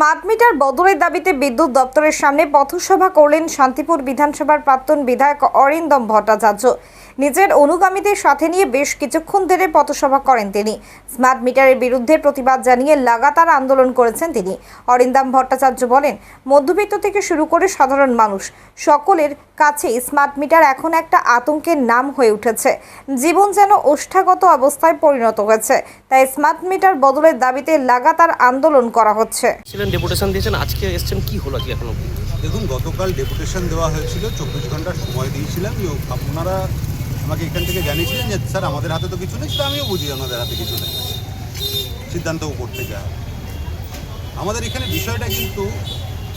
Smart meter বদলের দাবিতে বিদ্যুৎ দপ্তরের সামনে পথসভা করলেন শান্তিপুর বিধানসভার প্রাক্তন বিধায়ক অরিন্দম ভট্টাচার্য। নিজের অনুগামীদের সাথে নিয়ে বেশ কিছুক্ষণ ধরে পথসভা করেন তিনি। স্মার্ট মিটারের বিরুদ্ধে প্রতিবাদ জানিয়ে লাগাতার আন্দোলন করেছেন তিনি। অরিন্দম ভট্টাচার্য বলেন, মধ্যবিত্ত থেকে শুরু করে সাধারণ মানুষ, সকলের কাছেই স্মার্ট মিটার এখন একটা আতঙ্কের নাম হয়ে উঠেছে। জীবন যেন ওষ্ঠাগত অবস্থায় পরিণত হয়েছে, তাই স্মার্ট মিটার বদলের দাবিতে লাগাতার আন্দোলন করা হচ্ছে। ছিলেন ডেপুটেশন দিয়েছেন, আজকে এসছেন, কি হলো কি এখন? দেখুন, গতকাল ডেপুটেশন দেওয়া হয়েছিল, চব্বিশ ঘণ্টার সময় দিয়েছিলাম আপনারা আমাকে এখান থেকে জানিয়েছিলেন যে, স্যার, আমাদের হাতে তো কিছু নেই আমিও বুঝি আমাদের হাতে কিছু নেই সিদ্ধান্ত করতে হয়। আমাদের এখানে বিষয়টা কিন্তু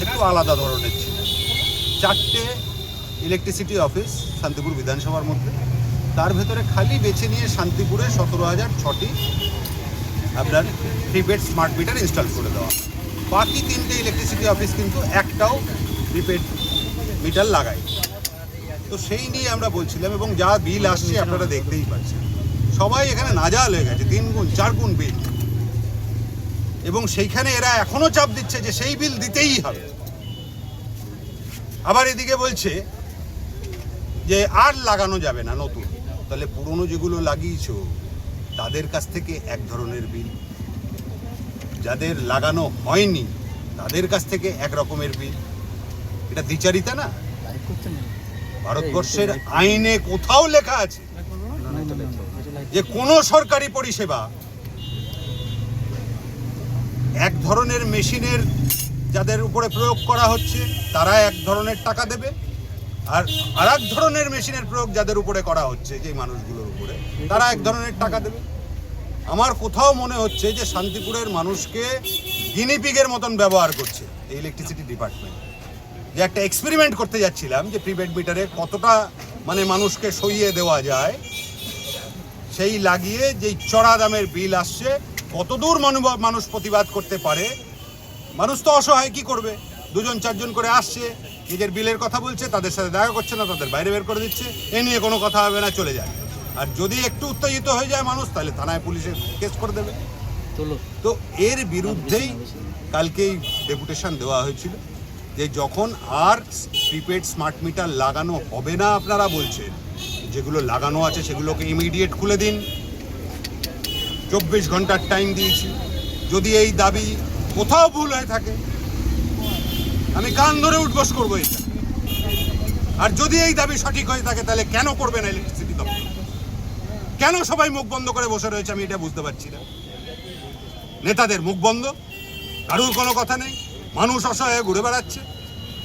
একটু আলাদা ধরনের ছিল চারটে ইলেকট্রিসিটি অফিস শান্তিপুর বিধানসভার মধ্যে, তার ভেতরে খালি বেছে নিয়ে শান্তিপুরে সতেরো হাজার ছটি আপনার প্রিপেড স্মার্ট মিটার ইনস্টল করে দেওয়া বাকি তিনটে ইলেকট্রিসিটি অফিস কিন্তু একটাও প্রিপেড মিটার লাগায়। তো সেই নিয়ে আমরা বলছিলাম এবং যা বিল আসছে আপনারা দেখতেই পাচ্ছেন। সবাই এখানে নাজাল হয়ে গেছে, তিন গুণ, চার গুণ বিল এবং সেইখানে এরা এখনও চাপ দিচ্ছে যে সেই বিল দিতেই হবে। আবার এদিকে বলছে যে আর লাগানো যাবে না নতুন। তাহলে পুরনো যেগুলো লাগিয়েছ, তাদের কাছ থেকে এক ধরনের বিল যাদের লাগানো হয়নি তাদের কাছ থেকে এক রকমের বিল। এটা দ্বিচারিতা না? ভারতবর্ষের আইনে কোথাও লেখা আছে যে কোনো সরকারি পরিষেবা এক ধরনের মেশিনের যাদের উপরে প্রয়োগ করা হচ্ছে তারা এক ধরনের টাকা দেবে আর আর ধরনের মেশিনের প্রয়োগ যাদের উপরে করা হচ্ছে যে মানুষগুলোর উপরে তারা এক ধরনের টাকা দেবে। আমার কোথাও মনে হচ্ছে যে শান্তিপুরের মানুষকে গিনিপিগের মতন ব্যবহার করছে এই ইলেকট্রিসিটি ডিপার্টমেন্ট যে একটা এক্সপেরিমেন্ট করতে যাচ্ছিলাম যে প্রিপেড মিটারে কতটা মানে মানুষকে সইয়ে দেওয়া যায়, সেই লাগিয়ে যেই চড়া দামের বিল আসছে কতদূর মানুষ মানুষ প্রতিবাদ করতে পারে? মানুষ তো অসহায়, কি করবে? দুজন, চারজন করে আসছে, নিজের বিলের কথা বলছে, তাদের সাথে দেখা করছে না, তাদের বাইরে বের করে দিচ্ছে, এ নিয়ে কোনো কথা হবে না, চলে যায়। আর যদি একটু উত্তেজিত হয়ে যায় মানুষ তাহলে থানায় পুলিশে কেস করে দেবে। তো এর বিরুদ্ধেই কালকেই ডেপুটেশন দেওয়া হয়েছিল যে যখন আর প্রিপেড স্মার্ট মিটার লাগানো হবে না আপনারা বলছেন যেগুলো লাগানো আছে সেগুলোকে ইমিডিয়েট খুলে দিন। চব্বিশ ঘণ্টার টাইম দিয়েছি। যদি এই দাবি কোথাও ভুল হয়ে থাকে আমি কান ধরে উঠবস করব এটা। আর যদি এই দাবি সঠিক হয়ে থাকে তাহলে কেন করবে না ইলেকট্রিসিটি দপ্তর কেন সবাই মুখ বন্ধ করে বসে রয়েছে আমি এটা বুঝতে পারছি না। নেতাদের মুখ বন্ধ কারুর কোনো কথা নেই মানুষ অসহায় ঘুরে বেড়াচ্ছে।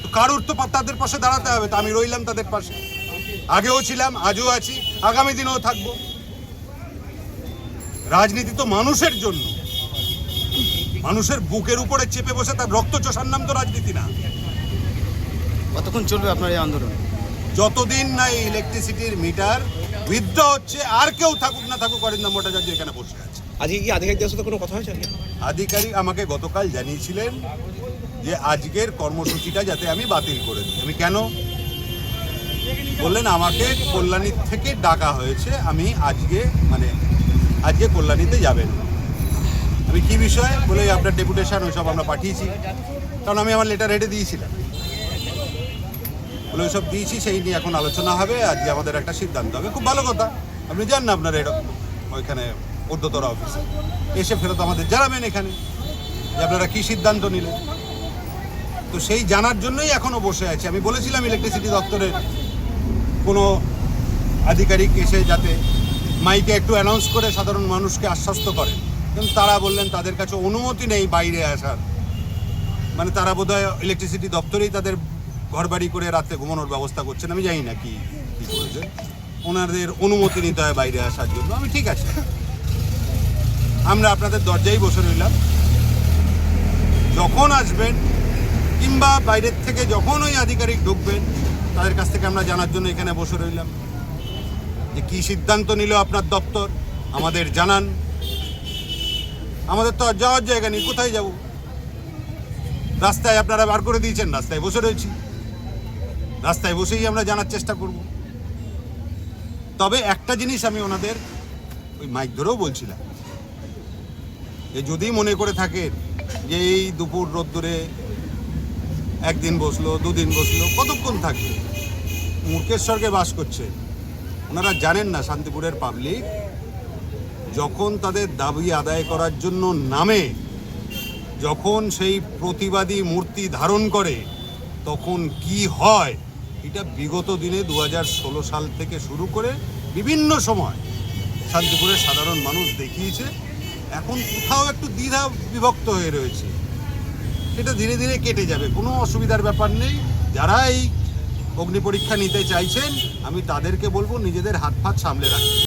তো কারুর তো তাদের পাশে দাঁড়াতে হবে তা আমি রইলাম তাদের পাশে। আগেও ছিলাম আজও আছি আগামী দিনেও থাকব। রাজনীতি তো মানুষের জন্য। মানুষের বুকের উপরে চেপে বসে তার রক্ত চষার নাম তো রাজনীতি না। কতক্ষণ চলবে আপনার এই আন্দোলন? যতদিন না ইলেকট্রিসিটির মিটার উইথড্র হচ্ছে আর কেউ থাকুক না থাকুক অরিন্দম ভট্টাচার্য এখানে বসে আছে। আজকে কি আধিকারিকদের সাথে কোনো কথা হয়েছে? আধিকারিক আমাকে গতকাল জানিয়েছিলেন যে আজকের কর্মসূচিটা যাতে আমি বাতিল করে দিই। আমি কেন? বললেন আমাকে কল্যাণীর থেকে ডাকা হয়েছে আমি আজকে মানে আজকে কল্যাণীতে যাবেন আমি কি বিষয়? বলে আপনার ডেপুটেশন ওইসব আমরা পাঠিয়েছি। কারণ আমি আমার লেটার হেঁটে দিয়েছিলাম। বলে ওইসব দিয়েছি, সেই নিয়ে এখন আলোচনা হবে, আজকে আমাদের একটা সিদ্ধান্ত হবে। খুব ভালো কথা, আপনি যান না আপনার এরকম ওইখানে ঊর্ধ্বতর অফিসে। এসে ফেরত আমাদের জানাবেন এখানে যে আপনারা কী সিদ্ধান্ত নিলেন। তো সেই জানার জন্যই এখনও বসে আছি। আমি বলেছিলাম ইলেকট্রিসিটি দপ্তরের কোনো আধিকারিক এসে যাতে মাইকে একটু অ্যানাউন্স করে সাধারণ মানুষকে আশ্বস্ত করেন। কিন্তু তারা বললেন তাদের কাছে অনুমতি নেই বাইরে আসার। মানে তারা বোধহয় ইলেকট্রিসিটি দপ্তরেই তাদের ঘরবাড়ি করে রাতে ঘুমানোর ব্যবস্থা করছেন, আমি জানি না কি কি করেছে। ওনাদের অনুমতি নিতে হয় বাইরে আসার জন্য। আমি ঠিক আছে। আমরা আপনাদের দরজায় বসে রইলাম। যখন আসবেন, কিংবা বাইরের থেকে যখন ওই আধিকারিক ঢুকবেন, তাদের কাছ থেকে আমরা জানার জন্য এখানে বসে রইলাম। যে কী সিদ্ধান্ত নিল আপনার দপ্তর, আমাদের জানান। আমাদের তো আর যাওয়ার জায়গা নেই, কোথায় যাব? রাস্তায় আপনারা বার করে দিয়েছেন, রাস্তায় বসে রয়েছি। রাস্তায় বসেই আমরা জানার চেষ্টা করব। তবে একটা জিনিস আমি ওনাদের ওই মাইক ধরেও বলছিলাম। যে যদি মনে করে থাকেন যে এই দুপুর রোদ্দুরে একদিন বসল, দুদিন বসল, কতক্ষণ থাকবে? মূর্খের স্বর্গে বাস করছে। ওনারা জানেন না শান্তিপুরের পাবলিক যখন তাদের দাবি আদায় করার জন্য নামে, যখন সেই প্রতিবাদী মূর্তি ধারণ করে, তখন কি হয়? এটা বিগত দিনে দু হাজার ষোলো সাল থেকে শুরু করে বিভিন্ন সময় শান্তিপুরের সাধারণ মানুষ দেখিয়েছে। এখন কোথাও একটু দ্বিধা বিভক্ত হয়ে রয়েছে। সেটা ধীরে ধীরে কেটে যাবে, কোনো অসুবিধার ব্যাপার নেই। যারা এই অগ্নি পরীক্ষা নিতে চাইছেন, আমি তাদেরকে বলব নিজেদের হাত ফাত সামলে রাখতে।